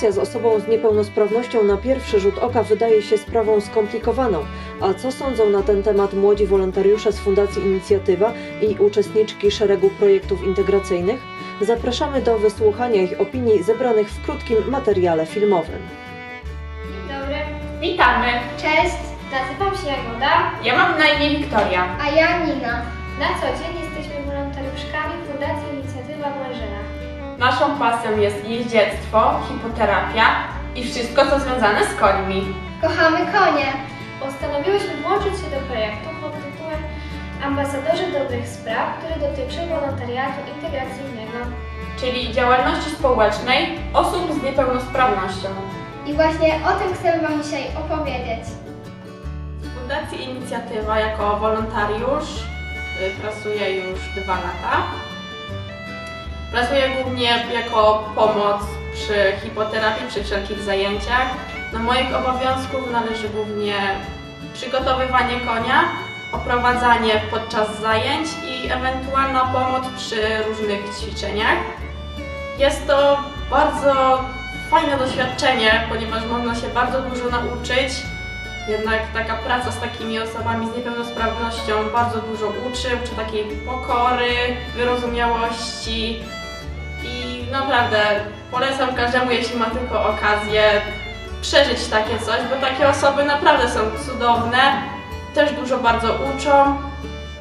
Współpraca z osobą z niepełnosprawnością na pierwszy rzut oka wydaje się sprawą skomplikowaną. A co sądzą na ten temat młodzi wolontariusze z Fundacji Inicjatywa i uczestniczki szeregu projektów integracyjnych? Zapraszamy do wysłuchania ich opinii zebranych w krótkim materiale filmowym. Dzień dobry. Witamy! Cześć, nazywam się Jagoda, Ja mam na imię Wiktoria. a ja Nina. Na co dzień jesteśmy wolontariuszkami Fundacji. Naszą pasją jest jeździectwo, hipoterapia i wszystko co związane z końmi. Kochamy konie! Postanowiłyśmy włączyć się do projektu pod tytułem Ambasadorzy Dobrych Spraw, który dotyczy wolontariatu integracyjnego. Czyli działalności społecznej osób z niepełnosprawnością. I właśnie o tym chcemy Wam dzisiaj opowiedzieć. W Fundacji Inicjatywa jako wolontariusz y, pracuję już dwa lata. Pracuję głównie jako pomoc przy hipoterapii, przy wszelkich zajęciach. Do moich obowiązków należy głównie przygotowywanie konia, oprowadzanie podczas zajęć i ewentualna pomoc przy różnych ćwiczeniach. Jest to bardzo fajne doświadczenie, ponieważ można się bardzo dużo nauczyć. Jednak taka praca z takimi osobami z niepełnosprawnością bardzo dużo uczy, uczy takiej pokory, wyrozumiałości naprawdę polecam każdemu, jeśli ma tylko okazję, przeżyć takie coś, bo takie osoby naprawdę są cudowne, też dużo bardzo uczą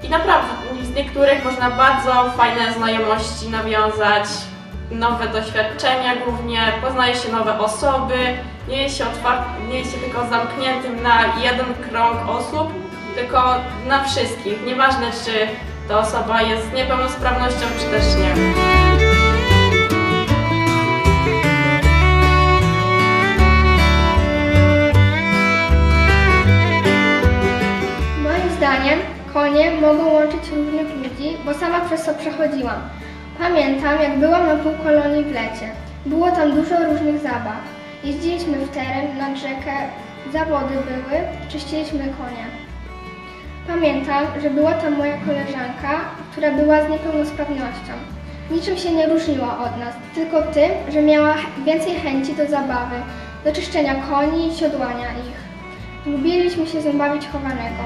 i naprawdę z niektórych można bardzo fajne znajomości nawiązać, nowe doświadczenia głównie, poznaje się nowe osoby, nie jest się, nie jest się tylko zamkniętym na jeden krąg osób, tylko na wszystkich. Nieważne, czy ta osoba jest z niepełnosprawnością, czy też nie. Mogą łączyć różnych ludzi, bo sama przez to przechodziłam. Pamiętam, jak byłam na półkolonii w lecie. Było tam dużo różnych zabaw. Jeździliśmy w teren, nad rzekę, zawody były, czyściliśmy konie. Pamiętam, że była tam moja koleżanka, która była z niepełnosprawnością. Niczym się nie różniła od nas, tylko tym, że miała więcej chęci do zabawy, do czyszczenia koni i siodłania ich. Lubiliśmy się z nią bawić chowanego.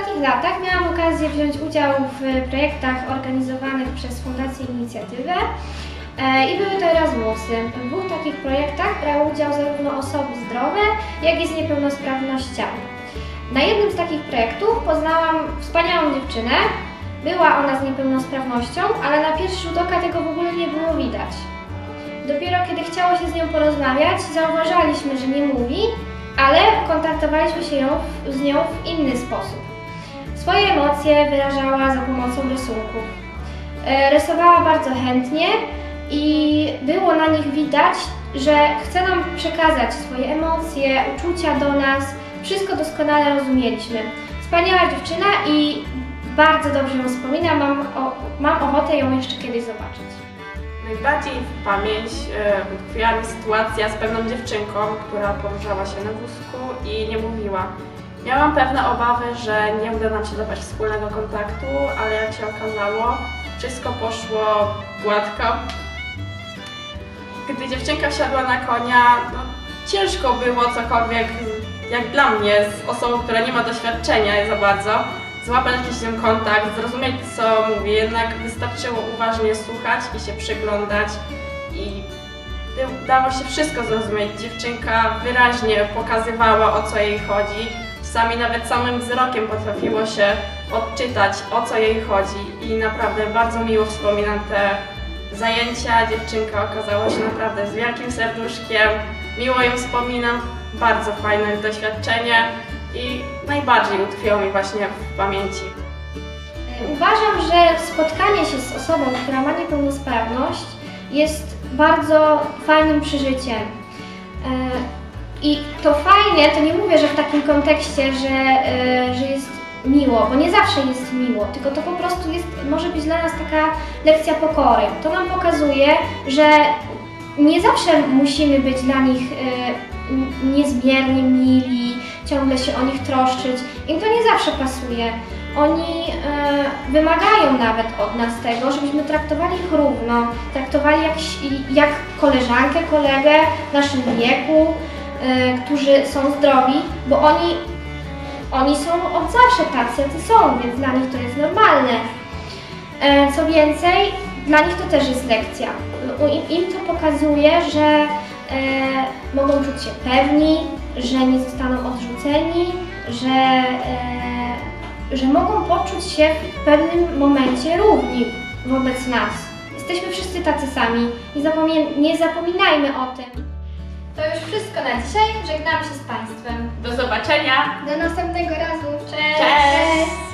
Ostatnich latach miałam okazję wziąć udział w projektach organizowanych przez Fundację Inicjatywę e, i były to Erasmusy. W dwóch takich projektach brały udział zarówno osoby zdrowe, jak i z niepełnosprawnościami. Na jednym z takich projektów poznałam wspaniałą dziewczynę. Była ona z niepełnosprawnością, ale na pierwszy rzut oka tego w ogóle nie było widać. Dopiero kiedy chciało się z nią porozmawiać, zauważaliśmy, że nie mówi, ale kontaktowaliśmy się ją, z nią w inny sposób. Swoje emocje wyrażała za pomocą rysunków. E, Rysowała bardzo chętnie i było na nich widać, że chce nam przekazać swoje emocje, uczucia do nas. Wszystko doskonale rozumieliśmy. Wspaniała dziewczyna i bardzo dobrze ją wspominam. Mam, o, mam ochotę ją jeszcze kiedyś zobaczyć. Najbardziej w pamięć e, utkwiła mi sytuacja z pewną dziewczynką, która poruszała się na wózku i nie mówiła. Miałam pewne obawy, że nie uda nam się zabrać wspólnego kontaktu, ale jak się okazało, wszystko poszło gładko. Gdy dziewczynka wsiadła na konia, no, ciężko było cokolwiek, jak dla mnie, z osobą, która nie ma doświadczenia za bardzo, złapać jakiś nią kontakt, zrozumieć co mówi, jednak wystarczyło uważnie słuchać i się przyglądać i dało się wszystko zrozumieć. Dziewczynka wyraźnie pokazywała o co jej chodzi. Czasami nawet samym wzrokiem potrafiło się odczytać o co jej chodzi i naprawdę bardzo miło wspominam te zajęcia. Dziewczynka okazała się naprawdę z wielkim serduszkiem. Miło ją wspominam, bardzo fajne doświadczenie i najbardziej utkwiło mi właśnie w pamięci. Uważam, że spotkanie się z osobą, która ma niepełnosprawność jest bardzo fajnym przeżyciem. I to fajnie, to nie mówię, że w takim kontekście, że, e, że jest miło, bo nie zawsze jest miło, tylko to po prostu jest, może być dla nas taka lekcja pokory. To nam pokazuje, że nie zawsze musimy być dla nich n- niezmiernie mili, ciągle się o nich troszczyć. Im to nie zawsze pasuje. Oni e, wymagają nawet od nas tego, żebyśmy traktowali ich równo, traktowali jak, jak koleżankę, kolegę w naszym wieku, którzy są zdrowi, bo oni, oni są od zawsze tacy, jacy są, więc dla nich to jest normalne. E, Co więcej, dla nich to też jest lekcja. Im, to pokazuje, że e, mogą czuć się pewni, że nie zostaną odrzuceni, że, e, że mogą poczuć się w pewnym momencie równi wobec nas. Jesteśmy wszyscy tacy sami. Nie, zapomie- nie zapominajmy o tym. Wszystko na dzisiaj. Żegnam się z Państwem. Do zobaczenia! Do następnego razu. Cześć! Cześć!